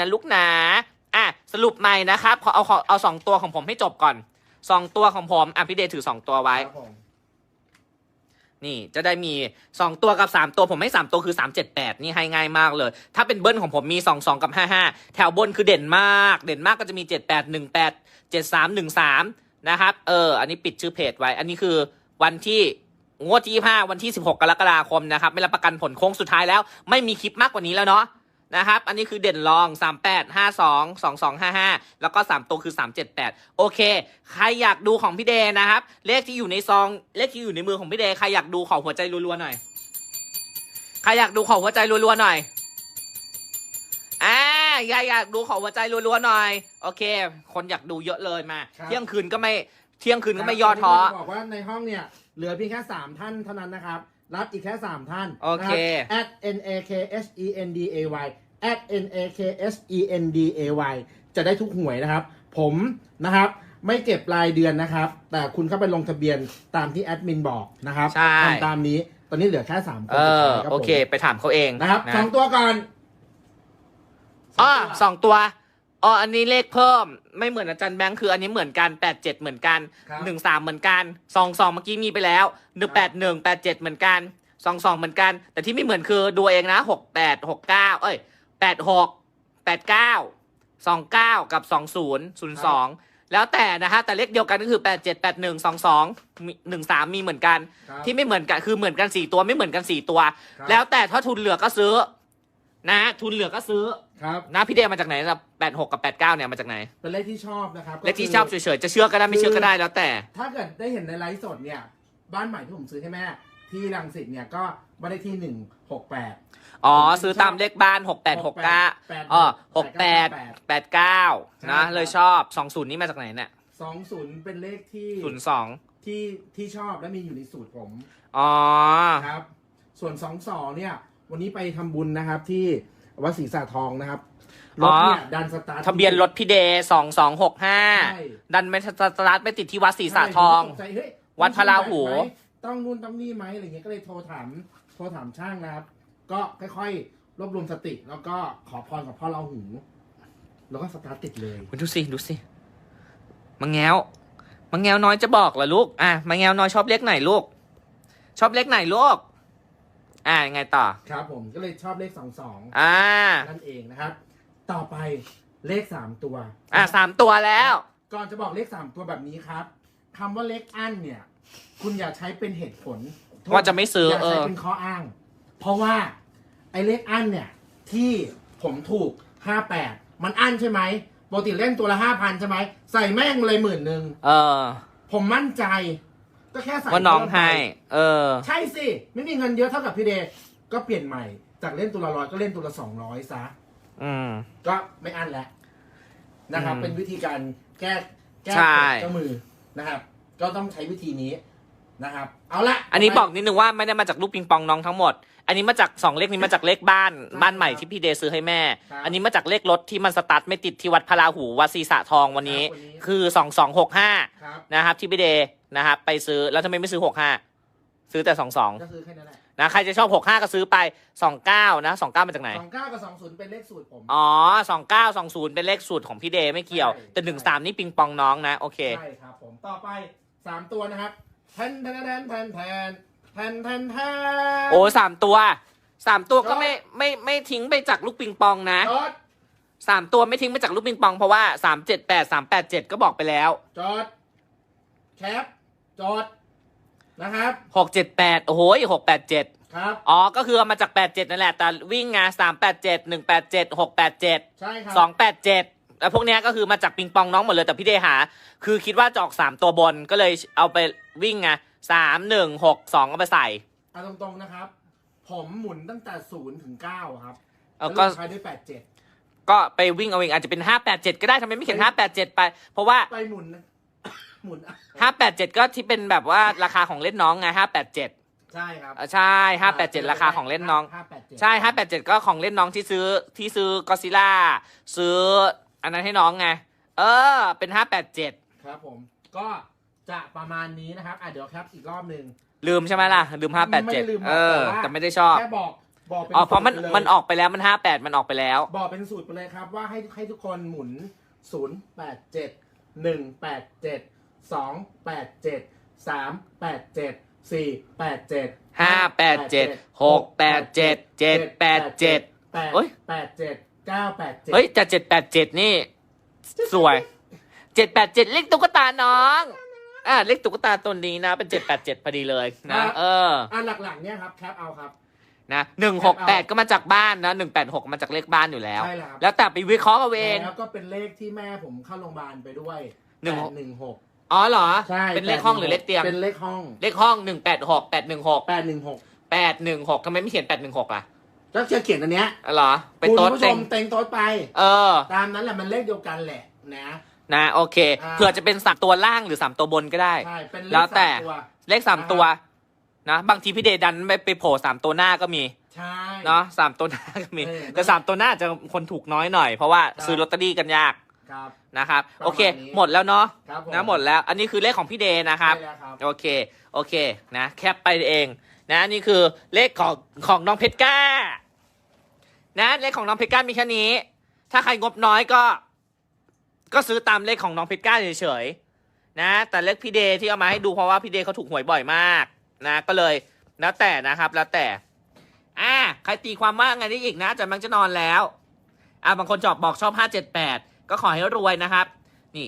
นะลูกนะอะสรุปใหม่นะครับขอเอาขอเอาสองตัวของผมให้จบก่อนสองตัวของผมอะพี่เดย์ถือสองตัวไว้ ครับผมนี่จะได้มีสองตัวกับสามตัวผมให้สามตัวคือสามเจ็ดแปดนี่ให้ง่ายมากเลย ถ้าเป็นเบิ้ลของผมมีสองสองกับห้าห้าแถวบนคือเด่นมาก เด่นมากก็จะมีเจ็ดแปดหนึ่งแปดเจ็ดสามหนึ่งสามนะครับ เออ อันนี้ปิดชื่อเพจไว้ อันนี้คือวันที่งวดที่ห้าวันที่สิบหกกรกฎาคมนะครับ ไม่รับประกันผลโค้งสุดท้ายแล้ว ไม่มีคลิปมากกว่านี้แล้วเนาะ นะครับ อันนี้คือเด่นรอง 38 52 22 55 แล้วก็ 3 ตัวคือ 378 โอเค ใครอยากดูของพี่เดย์นะครับ เลขที่อยู่ในซอง เลขที่อยู่ในมือของพี่เดย์ใครอยากดูขอหัวใจรัวๆหน่อย ใครอยากดูขอหัวใจรัวๆหน่อย อ่าอยากอยากดูขอหัวใจรัวๆหน่อย โอเค คนอยากดูเยอะเลยมา ครับ เที่ยงคืนก็ไม่ เที่ยงคืนก็ไม่ย่อท้อบอกว่าในห้องเนี่ยเหลือเพียงแค่3ท่านเท่านั้นนะครับ รับอีกแค่ 3 ท่านโอเคนะครับ at n a k s e n d a y at n a k s e n d a y จะได้ทุกหวยนะครับ ผมนะครับไม่เก็บรายเดือนนะครับ แต่คุณเข้าไปลงทะเบียนตามที่แอดมินบอกนะครับใช่ ทำตามนี้ตอนนี้เหลือแค่3คนเอสุดอท้ายครับโอผมเคไปถามเขาเองนะครับนะสองตัวก่อนอ๋อสองตัว อ๋ออันนี้เลขเพิ่มไม่เหมือนอาจารย์แบงค์คืออันนี้เหมือนกันแปดเจ็ดเหมือนกันครับ หนึ่งสามเหมือนกันสองสองเมื่อกี้มีไปแล้วหนึ่งแปดหนึ่งแปดเจ็ดเหมือนกันสองสองเหมือนกัน แต่ที่ไม่เหมือนคือดูเองนะหกแปดหกเก้าเอ้ยแปดหกแปดเก้าสองเก้ากับสองศูนย์ศูนย์สองแล้วแต่นะฮะแต่เลขเดียวกันก็คือแปดเจ็ดแปดหนึ่งสองสองหนึ่งสามมีเหมือนกัน ครับ ที่ไม่เหมือนกันคือเหมือนกันสี่ตัวไม่เหมือนกันสี่ตัว ครับ แล้วแต่ถ้าทุนเหลือก็ซื้อ นะทุนเหลือก็ซื้อครับนะพี่เดมาจากไหนนะแปดหกกับแปดเก้าเนี่ยมาจากไหน เป็นเลขที่ชอบนะครับก็เลขที่คืชอบเฉยๆจะเชื่อก็ได้ไม่เชื่อก็ได้แล้วแต่ ถ้าเกิดได้เห็นในไลฟ์สดเนี่ย บ้านใหม่ที่ผมซื้อให้แม่ ที่รังสิตเนี่ยก็บ้านเลขที่หนึ่งหกแปดอ๋อ ซื้อตามเลขบ้านหกแปดหกเก้าอ๋อหกแปดแปดเก้านะเลยชอบสองศูนย์นี่มาจากไหนเนี่ยสองศูนย์เป็นเลขที่ศูนย์สองที่ที่ชอบและมีอยู่ในสูตรผม อ๋อครับ ส่วนสองสองเนี่ย วันนี้ไปทำบุญนะครับ ที่วัดศรีสาทองนะครับรถเนี่ยดันสตาร์ท ทะเบียนรถพี่เดสองสองหกห้าใช่ ดันไม่สตาร์ทไม่ติดที่วัดศรีสาทอง ใช่ผมก็ตกใจเฮ้ยวัดพระราหู ต้องนู่นต้องนี่ไหมอะไรเงี้ยก็เลยโทรถามโทรถามช่างนะครับ ก็ค่อยๆรวบรวมสติ แล้วก็ขอพรกับพ่อเราหูแล้วก็สตาร์ทติดเลยคุณดูสิ ดูสิมังแงวมังแงวน้อยจะบอกเหรอลูก อะมังแงวน้อยชอบเลขไหนลูก ชอบเลขไหนลูก อะยังไงต่อ ครับผมก็เลยชอบเลขสองสองอ่า นั่นเองนะครับ ต่อไปเลขสามตัว อะสามตัวแล้ว ก่อนจะบอกเลขสามตัวแบบนี้ครับคำว่าเลขอั้นเนี่ย คุณอย่าใช้เป็นเหตุผลว่าจะไม่ซื้ออย่าเอใช้อเป็นข้ออ้าง เพราะว่าไอ้เลขอั้นเนี่ย ที่ผมถูกห้าแปดมันอั้นใช่ไหมปกติเล่นตัวละห้าพันใช่ไหมใส่แม่งเลยหมื่นหนึ่ง เออ ผมมั่นใจ ก็แค่ใส่ว่าน้องเพิ่มไปให้ เออ ใช่สิ ไม่มีเงินเยอะเท่ากับพี่เดย์ก็เปลี่ยนใหม่ จากเล่นตัวละร้อยก็เล่นตัวละสองร้อยซะ อืม ก็ไม่อั้นแล้วนะครับ อืมเป็นวิธีการแก้แก้ใช่ เจ้ามือนะครับ ก็ต้องใช้วิธีนี้นะครับ เอาละอันนี้บอกนิดนึงว่าไม่ได้มาจากลูกปิงปองน้องทั้งหมด อันนี้มาจากสองเลขนี้มาจากเลขบ้านบ้านใหม่ที่พี่เดย์ซื้อให้แม่ อันนี้มาจากเลขรถที่มันสตาร์ทไม่ติดที่วัดพระราหูวัดศรีสะทองวันนี้ คือสองสองหกห้าครับ นะครับที่พี่เดย์ นะครับไปซื้อแล้วทำไมไม่ซื้อหกห้าซื้อแต่สองสองก็คือแค่นั้นแหละนะใครจะชอบหกห้าก็ซื้อไปสองเก้านะสองเก้ามาจากไหนสองเก้ากับสองศูนย์เป็นเลขสูตรผมอ๋อสองเก้าสองศูนย์เป็นเลขสูตรของพี่เดย์ไม่เกี่ยวใช่แต่หนึ่งสามนี่ปิงปองน้องนะ โอเคใช่ครับผมต่อไปสามตัวนะครับแทนแทนแทนแทนแทนแทนแทนแทนโอ้สามตัวสามตัวก็ไม่ไม่ไม่ทิ้งไปจากลูกปิงปองนะจดสามตัวไม่ทิ้งไปจากลูกปิงปองเพราะว่าสามเจ็ดแปดสามแปดเจ็ดก็บอกไปแล้วจดแคป จดนะครับหกเจ็ดแปดโอ้โหหกแปดเจ็ดครับอ๋อ ก็คือเอามาจากแปดเจ็ดนั่นแหละ แต่วิ่งไงสามแปดเจ็ดหนึ่งแปดเจ็ดหกแปดเจ็ดใช่ครับสองแปดเจ็ดแล้วพวกเนี้ยก็คือมาจากปิงปองน้องหมดเลยแต่พี่เดหา คือคิดว่าจะออกสามตัวบนก็เลยเอาไปวิ่งไงสามหนึ่งหกสองเอาไปใส่เอาตรงๆนะครับ ผมหมุนตั้งแต่ศูนย์ถึงเก้าครับเอาแล้วก็ลงท้ายด้วยแปดเจ็ดก็ไปวิ่งเอาเองอาจจะเป็นห้าแปดเจ็ดก็ได้ทำไมไม่เขียนห้าแปดเจ็ดไป เพราะว่าไปหมุนนะ หมุนอะห้าแปดเจ็ดก็ที่เป็นแบบว่าราคาของเล่นน้องไงห้าแปดเจ็ดใช่ครับใช่ห้าแปดเจ็ดราคาของเล่นน้อง ห้าแปดเจ็ดใช่ห้าแปดเจ็ดก็ของเล่นน้องที่ซื้อที่ซื้อกอซิล่าซื้อ อันนั้นให้น้องไง เออ เป็นห้าแปดเจ็ดครับผมก็จะประมาณนี้นะครับอะเดี๋ยวแคปอีกรอบหนึ่ง ลืมใช่ไหมล่ะ ลืมห้าแปดไม่เจ็ดได้ลืมเออ แต่ว่า แต่ไม่ได้ชอบแค่บอกบอกเป็นอ๋อเพราะมันสูตไปเลยมันออกไปแล้วมันห้าแปดมันออกไปแล้ว บอกเป็นสูตรไปเลยครับว่าให้ให้ทุกคนหมุนศูนย์แปดเจ็ดหนึ่งแปดเจ็ด สองแปดเจ็ดสามแปดเจ็ดสี่แปดเจ็ดห้าแปดเจ็ดหกแปดเจ็ดเจ็ดแปดเจ็ดแปดเอ้ยแปดเจ็ดเก้าแปดเจ็ดเฮ้ยจะเจ็ดแปดเจ็ดนี่ สวยเจ็ดแปดเจ็ดเลขตุ๊กตาน้อง อ่าเลขตุ๊กตาตัวนี้นะ เป็นเจ็ดแปดเจ็ดพอดีเลยนะ เออ อะหลักๆเนี่ยครับแคปเอาครับ นะหนึ่งหกแปดก็มาจากบ้านนะหนึ่งแปดหกมาจากเลขบ้านอยู่แล้ว ใช่แล้วครับแล้วแต่ไปวิเคราะห์เอาเอง แล้วก็เป็นเลขที่แม่ผมเข้าโรงพยาบาลไปด้วยหนึ่งแปดหนึ่งหก อ๋อเหรอ ใช่เป็นเลขห้องหรือเลขเตียง เป็นเลขห้องเลขห้องหนึ่งแปดหกแปดหนึ่งหกแปดหนึ่งหกแปดหนึ่งหกทำไมไม่เขียนแปดหนึ่งหกล่ะแล้วจะเขียนอันเนี้ยอ๋อเหรอเป็นคุณโต๊ดผู้ชเต็งมเต็งโต๊ดไป เออ ตามนั้นแหละมันเลขเดียวกันแหละนะ นะโอเคอ่า เผื่อจะเป็นสามตัวล่างหรือสามตัวบนก็ได้ ใช่เป็นเลขแล้วแต่ สามตัว เลขสามตัวนะบางทีพี่เดดันไปไปโผล่สามตัวหน้าก็มีใช่ เนาะสามตัวหน้าก็มีเออแต่สามตัวหน้าจะคนถูกน้อยหน่อยเพราะว่าครับซื้อลอตเตอรี่กันยาก ครับ นะครับประมาณโอเคนี้หมดแล้วเนาะครับผมนะหมดแล้ว อันนี้คือเลขของพี่เดนะครับ ใช่แล้วครับ โอเคโอเคนะแคปไปเองนะนี่คือเลขของของน้องเพชรก้า นะเลขของน้องเพชรก้ามีแค่นี้ ถ้าใครงบน้อยก็ ก็ซื้อตามเลขของน้องเพชรก้าเฉยๆนะ แต่เลขพี่เดที่เอามาให้ดูเพราะว่าพี่เดเขาถูกหวยบ่อยมาก นะก็เลยแล้วแต่นะครับ แล้วแต่ อ่าใครตีความว่าไงได้อีกนะอาจะมังจะนอนแล้ว อ่าบางคนจอบบอกชอบห้าเจ็ดแปด ก็ขอให้รวยนะครับ นี่